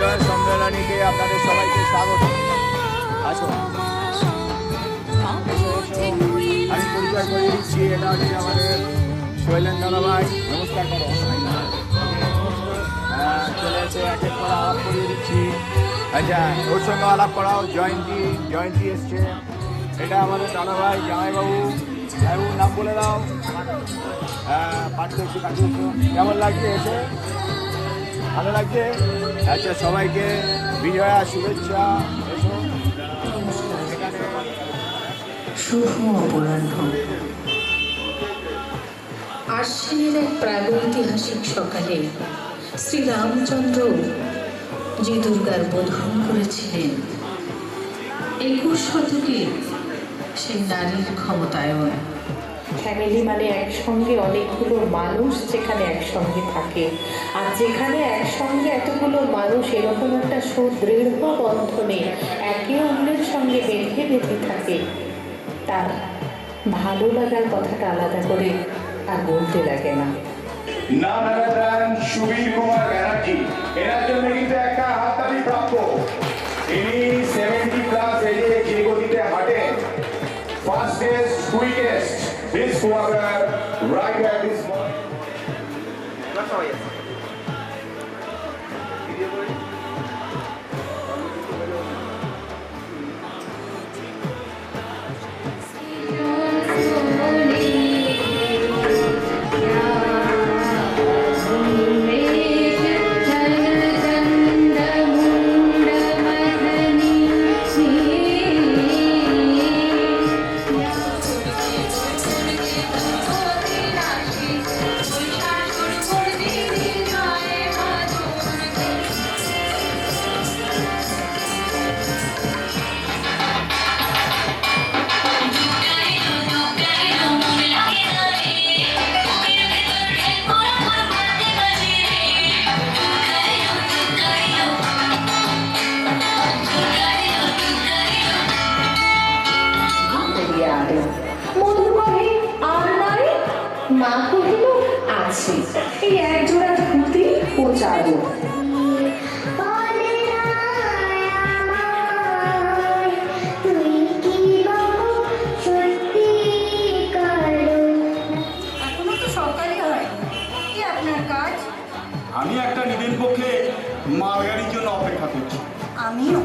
বিজয় সম্মেলনীতে আপনাদের সবাইকে স্বাগত। আসুন। আমি পরিচয় করে দিচ্ছি এটা হচ্ছে আমাদের শৈলেন দাদাভাই নমস্কার করো। হ্যাঁ, চলে এসে এক এক করে আলাপ দিচ্ছি। আচ্ছা ওর সঙ্গে করাও জয়ন্তী জয়ন্তী এসছে। এটা আমাদের দাদাভাই জামাইবাবু। জামাইবাবুর নাম বলে দাও। হ্যাঁ কেমন লাগছে এসে? ভালো লাগছে। আচ্ছা সবাইকে বিজয়া শুভেচ্ছা। শুভ আশ্বিনের এক প্রাগৈতিহাসিক সকালে শ্রীরামচন্দ্র যে দুর্গার বোধন করেছিলেন, একুশ শতকে সেই নারীর ক্ষমতায়ন। ফ্যামিলি মানে একসঙ্গে অনেকগুলো মানুষ যেখানে একসঙ্গে থাকে। আর যেখানে একসঙ্গে এতগুলো মানুষ, এরকম একটা সুদৃঢ় বন্ধনে একে অন্যের সঙ্গে বেঁধে বেঁধে থাকে। তার ভালো লাগার কথাটা আলাদা করে আর বলতে লাগে না। সুবীর কুমার কিন্তু this water right here, this moment. পাচ্ছি এই এক জোড়া ধুতি ও চাদর আমি একটা নিজের পক্ষে মালগাড়ির জন্য অপেক্ষা করছি। আমিও।